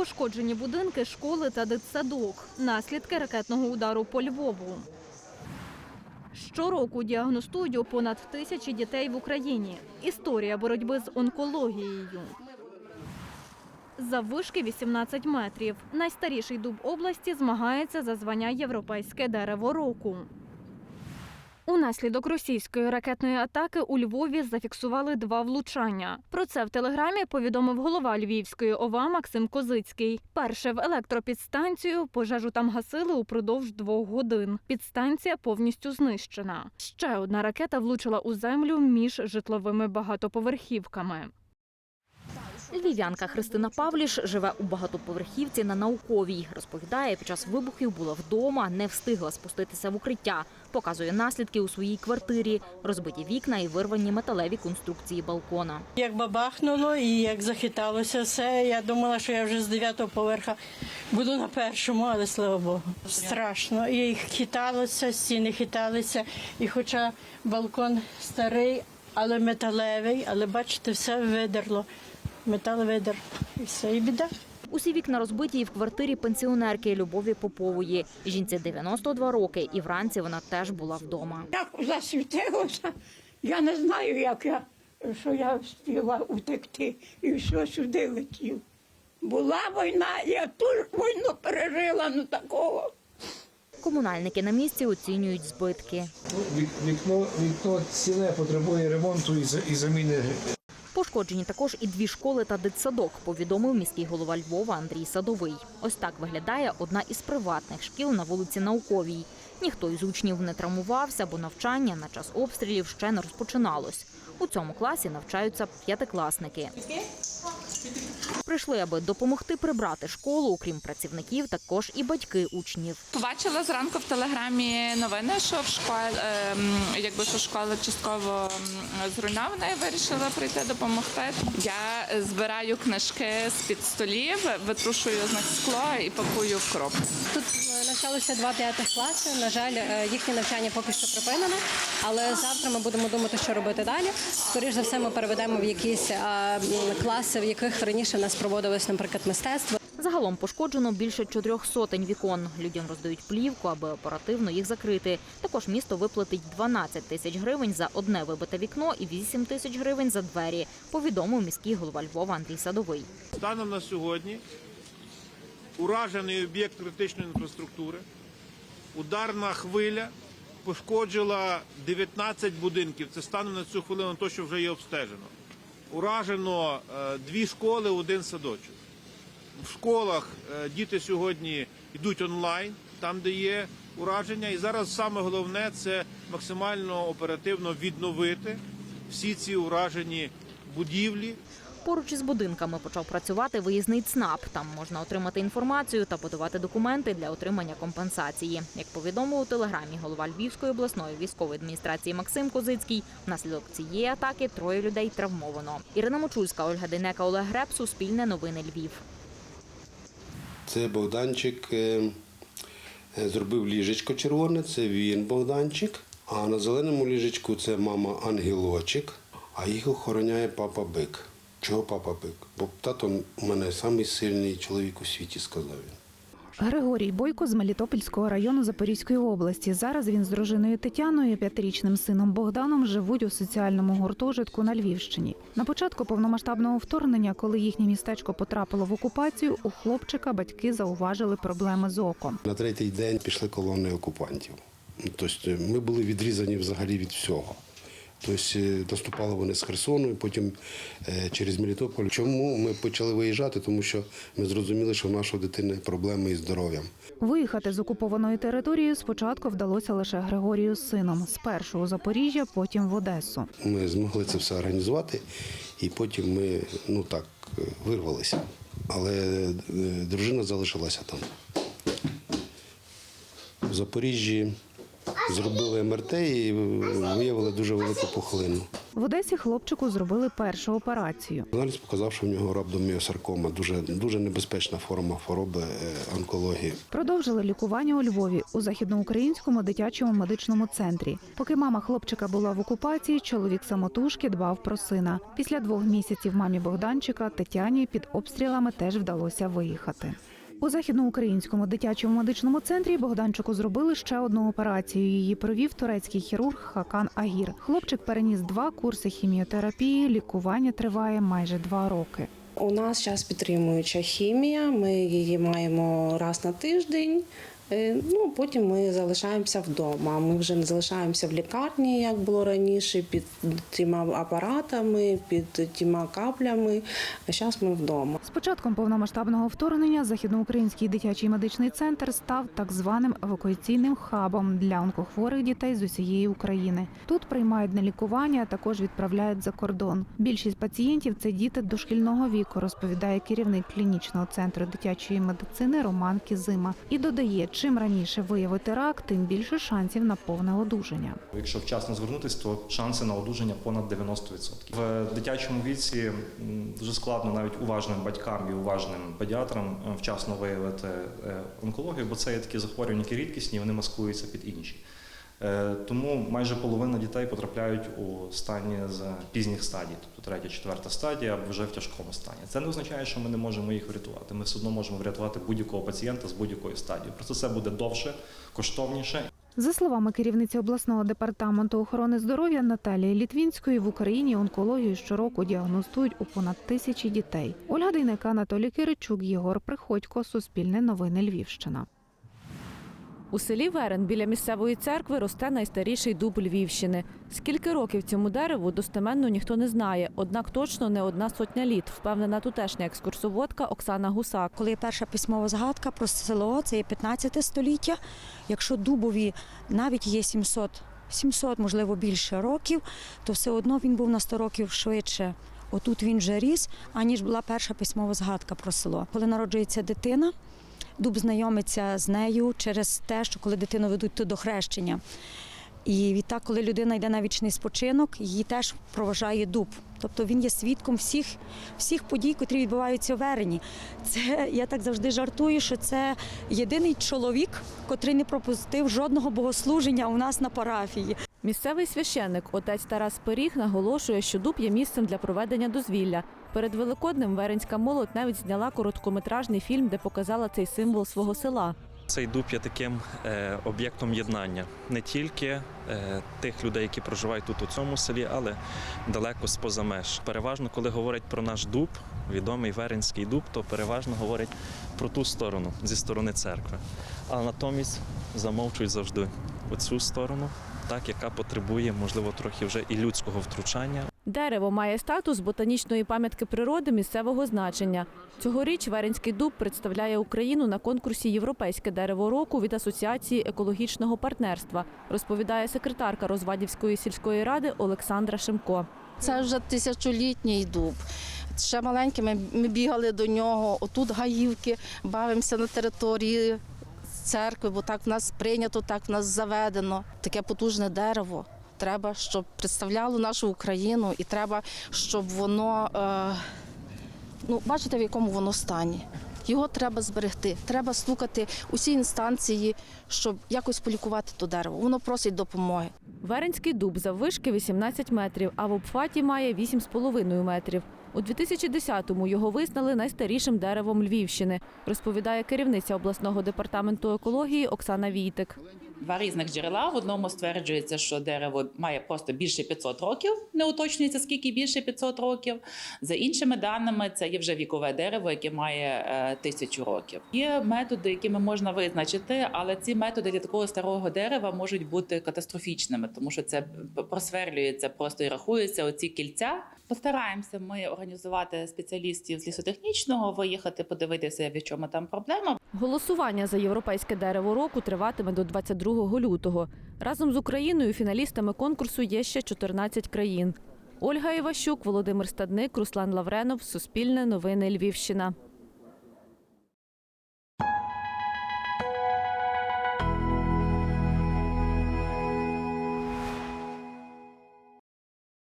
Пошкоджені будинки, школи та дитсадок. Наслідки ракетного удару по Львову. Щороку діагностують понад тисячі дітей в Україні. Історія боротьби з онкологією. Заввишки 18 метрів. Найстаріший дуб області змагається за звання Європейське дерево року. Унаслідок російської ракетної атаки у Львові зафіксували два влучання. Про це в телеграмі повідомив голова Львівської ОВА Максим Козицький. Перше в електропідстанцію пожежу там гасили упродовж двох годин. Підстанція повністю знищена. Ще одна ракета влучила у землю між житловими багатоповерхівками. Львів'янка Христина Павліш живе у багатоповерхівці на науковій. Розповідає, під час вибухів була вдома, не встигла спуститися в укриття. Показує наслідки у своїй квартирі, розбиті вікна і вирвані металеві конструкції балкона. Як бабахнуло і як захиталося все, я думала, що я вже з дев'ятого поверха буду на першому, але слава Богу. Страшно. І хиталося, стіни хиталися. І хоча балкон старий, але металевий, але бачите, все видерло. Метал видер. І все, і біда. Усі вікна розбиті і в квартирі пенсіонерки Любові Попової. Жінці 92 роки, і вранці вона теж була вдома. Так засвітилося. Я не знаю, як я, що я встигла утекти і все сюди летів. Була війна, я ту війну пережила, ну такого. Комунальники на місці оцінюють збитки. Вікно, вікно ціле потребує ремонту і заміни Пошкоджені також і дві школи та дитсадок, повідомив міський голова Львова Андрій Садовий. Ось так виглядає одна із приватних шкіл на вулиці Науковій. Ніхто із учнів не травмувався, бо навчання на час обстрілів ще не розпочиналось. У цьому класі навчаються п'ятикласники. Прийшли, аби допомогти прибрати школу, окрім працівників, також і батьки учнів. Побачила зранку в телеграмі новини, що в школі, ем, якби що школа частково зруйнована, і вирішила прийти допомогти. Я збираю книжки з під столів, витрушую з них скло і пакую в коробку. Тут е, два п'ятих класи. На жаль, е, їхнє навчання поки що припинене, але завтра ми будемо думати, що робити далі. Скоріше за все, ми переведемо в якісь класи, в яких раніше в нас проводилось, наприклад, мистецтво. Загалом пошкоджено більше чотирьох сотень вікон. Людям роздають плівку, аби оперативно їх закрити. Також місто виплатить 12 тисяч гривень за одне вибите вікно і 8 тисяч гривень за двері. Повідомив міський голова Львова Андрій Садовий. Станом на сьогодні уражений об'єкт критичної інфраструктури. Ударна хвиля пошкоджила 19 будинків. Це станом на цю хвилину, то, що вже є обстежено. Уражено е, дві школи, один садочок. В школах е, діти сьогодні йдуть онлайн, там, де є ураження. І зараз саме головне це максимально оперативно відновити всі ці уражені будівлі. Поруч із будинками почав працювати виїзний ЦНАП. Там можна отримати інформацію та подавати документи для отримання компенсації. Як повідомив у телеграмі голова Львівської обласної військової адміністрації Максим Козицький, внаслідок цієї атаки троє людей травмовано. Ірина Мочульська, Ольга Дейнека, Олег Греб, Суспільне новини Львів. Це Богданчик е, е, зробив ліжечко червоне, це він Богданчик. А на зеленому ліжечку це мама Ангелочик, а їх охороняє папа Бик. Чого папа Бик? Бо тато у мене самий сильний чоловік у світі, сказав він. Григорій Бойко з Мелітопольського району Запорізької області. Зараз він з дружиною Тетяною і п'ятирічним сином Богданом живуть у соціальному гуртожитку на Львівщині. На початку повномасштабного вторгнення, коли їхнє містечко потрапило в окупацію, у хлопчика батьки зауважили проблеми з оком. На третій день пішли колони окупантів. Тобто ми були відрізані взагалі від всього. Тобто е, наступали вони з Херсону, і потім е, через Мелітополь. Чому ми почали виїжджати? Тому що ми зрозуміли, що в нашої дитини проблеми із здоров'ям. Виїхати з окупованої території спочатку вдалося лише Григорію з сином. Спершу у Запоріжжя, потім в Одесу. Ми змогли це все організувати, і потім ми ну так е, вирвалися. Але дружина залишилася там. В Запоріжжі зробили МРТ і виявили дуже велику пухлину. В Одесі хлопчику зробили першу операцію. Аналіз показав, що в нього рhabdomyosаркома, дуже, дуже небезпечна форма хвороби е, онкології. Продовжили лікування у Львові у західноукраїнському дитячому медичному центрі. Поки мама хлопчика була в окупації, чоловік самотужки дбав про сина. Після двох місяців мамі Богданчика Тетяні під обстрілами теж вдалося виїхати. У західноукраїнському дитячому медичному центрі Богданчику зробили ще одну операцію. Її провів турецький хірург Хакан Агір. Хлопчик переніс два курси хіміотерапії. Лікування триває майже два роки. У нас зараз підтримуюча хімія. Ми її маємо раз на тиждень. Е, Ну, потім ми залишаємося вдома. Ми вже не залишаємося в лікарні, як було раніше, під тіма апаратами, під тіма каплями. А зараз ми вдома. З початком повномасштабного вторгнення західноукраїнський дитячий медичний центр став так званим евакуаційним хабом для онкохворих дітей з усієї України. Тут приймають на лікування, а також відправляють за кордон. Більшість пацієнтів це діти дошкільного віку, розповідає керівник клінічного центру дитячої медицини Роман Кізима. І додає, чим раніше виявити рак, тим більше шансів на повне одужання. Якщо вчасно звернутися, то шанси на одужання понад 90%. В дитячому віці дуже складно навіть уважним батькам і уважним педіатрам е, вчасно виявити е, онкологію, бо це є такі захворювання, які рідкісні, вони маскуються під інші. Е, Тому майже половина дітей потрапляють у стані з пізніх стадій, тобто третя, четверта стадія, або вже в тяжкому стані. Це не означає, що ми не можемо їх врятувати. Ми все одно можемо врятувати будь-якого пацієнта з будь-якої стадії. Просто це буде довше, коштовніше За словами керівниці обласного департаменту охорони здоров'я Наталії Літвінської, в Україні онкологію щороку діагностують у понад тисячі дітей. Ольга Дейнека, Анатолій Киричук, Єгор Приходько, Суспільне новини Львівщина. У селі Верен біля місцевої церкви росте найстаріший дуб Львівщини. Скільки років цьому дереву достеменно ніхто не знає, однак точно не одна сотня літ, впевнена тутешня екскурсоводка Оксана Гусак. Коли перша письмова згадка про село, це є 15 століття. Якщо дубові навіть є 700, 700, можливо, більше років, то все одно він був на 100 років швидше. Отут він вже ріс, аніж була перша письмова згадка про село. Коли народжується дитина, дуб знайомиться з нею через те, що коли дитину ведуть то до хрещення. І відтак, коли людина йде на вічний спочинок, її теж проважає дуб. Тобто він є свідком всіх, всіх подій, котрі відбуваються в Верені. Це я так завжди жартую, що це єдиний чоловік, котрий не пропустив жодного богослуження у нас на парафії. Місцевий священник, отець Тарас Пиріг, наголошує, що дуб є місцем для проведення дозвілля. Перед Великоднем Веренська молодь навіть зняла короткометражний фільм, де показала цей символ свого села. Цей дуб є таким е, об'єктом єднання не тільки е, тих людей, які проживають тут у цьому селі, але далеко з-поза меж. Переважно, коли говорять про наш дуб, відомий Веренський дуб, то переважно говорять про ту сторону зі сторони церкви. А натомість замовчують завжди оцю сторону, так яка потребує, можливо, трохи вже і людського втручання. Дерево має статус ботанічної пам'ятки природи місцевого значення. Цьогоріч Веренський дуб представляє Україну на конкурсі Європейське дерево року від Асоціації екологічного партнерства, розповідає секретарка Розвадівської сільської ради Олександра Шимко. Це вже тисячолітній дуб. Ще маленькими ми бігали до нього. Отут гаївки, бавимося на території церкви, бо так в нас прийнято, так в нас заведено. Таке потужне дерево. Треба, щоб представляло нашу Україну, і треба, щоб воно е, ну, бачите, в якому воно стані. Його треба зберегти. Треба стукати усі інстанції, щоб якось полікувати то дерево. Воно просить допомоги. Веренський дуб заввишки 18 метрів, а в обхваті має 8,5 метрів. У 2010-му його визнали найстарішим деревом Львівщини, розповідає керівниця обласного департаменту екології Оксана Війтик. Два різних джерела. В одному стверджується, що дерево має просто більше 500 років. Не уточнюється, скільки більше 500 років. За іншими даними, це є вже вікове дерево, яке має е, тисячу років. Є методи, якими можна визначити, але ці методи для такого старого дерева можуть бути катастрофічними, тому що це просверлюється просто і рахується оці кільця. Постараємося ми організувати спеціалістів з лісотехнічного, виїхати, подивитися, в чому там проблема. Голосування за європейське дерево року триватиме до 22 лютого. Разом з Україною фіналістами конкурсу є ще 14 країн. Ольга Іващук, Володимир Стадник, Руслан Лавренов, Суспільне новини Львівщина.